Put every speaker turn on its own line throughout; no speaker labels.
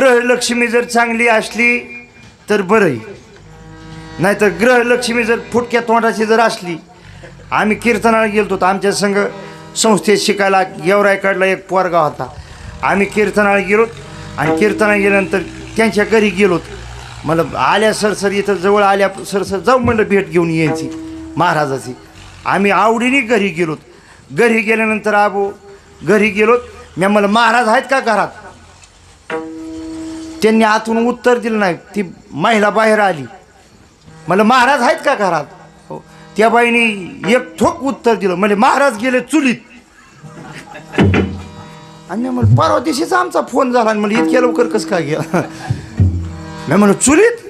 ग्रहलक्ष्मी जर चांगली असली तर बरंही नाहीतर ग्रहलक्ष्मी जर फुटक्या तोंडाची जर असली आम्ही कीर्तनाला गेलो तर आमच्या संघ संस्थेत शिकायला गेवरायकडला एक पोरगा होता. आम्ही कीर्तनाला गेलो आणि कीर्तनाला गेल्यानंतर त्यांच्या घरी गेलोत मला आल्या सरसर इथं जवळ आल्या सरसर जाऊ म्हणलं भेट घेऊन यायची महाराजाची. आम्ही आवडीने घरी गेलोत घरी गेल्यानंतर आबो घरी गेलोत मी म्हणलं महाराज आहेत का घरात? त्यांनी आतून उत्तर दिलं नाही. ती महिला बाहेर आली. मला महाराज आहेत का घरात? हो. त्या बाईने एक ठोक उत्तर दिलं. म्हणजे महाराज गेले चुलीत. आणि म्हणलं परवा दिवशीच आमचा फोन झाला. आणि मला इतक्या लवकर कसं काय गेला? मी म्हणलं चुलीत?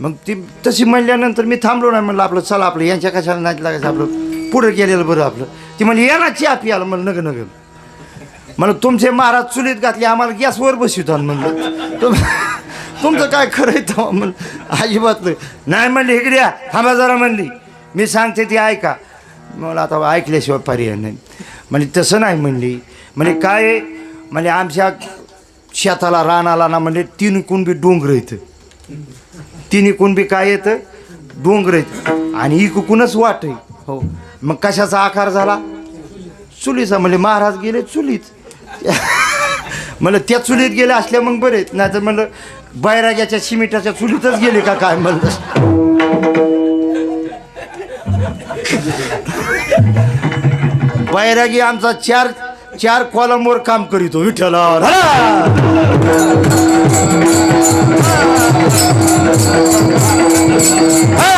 मग ती तशी म्हणल्यानंतर मी थांबलो नाही. म्हणलं आपलं चला आपलं यांच्या कशाला नाही लागायचं आपलं पुढं गेलेलं बरं आपलं. ती म्हणली या ना चहा पियाला म्हणलं नग नग. म्हणून तुमचे महाराज चुलीत घातले आम्हाला गॅसवर बसवतात म्हणलं. तुम तुमचं काय खरं आहे म्हणलं. अजिबात नाही. म्हणली इकडे थांबा जरा म्हणली. मी सांगते ती ऐका. मला आता ऐकल्याशिवाय पर्याय नाही. म्हणजे तसं नाही म्हणली. म्हणजे काय आहे? म्हणजे आमच्या शेताला रानाला ना म्हणजे तीन कुणबी डोंगर येतं तिन्ही कुणबी काय येतं डोंगर येतं आणि इकूनच वाट आहे. हो. मग कशाचा आकार झाला? चुलीचा. म्हणजे महाराज गेले चुलीत. म्हणलं त्या चुलीत गेले असल्या मग बरे नाही तर म्हणलं बैराग्याच्या सिमिटाच्या चुलीतच गेले का काय म्हणलं? बैरागी आमचा चार चार कॉलमवर काम करीतो विठ्ठलावर. हा!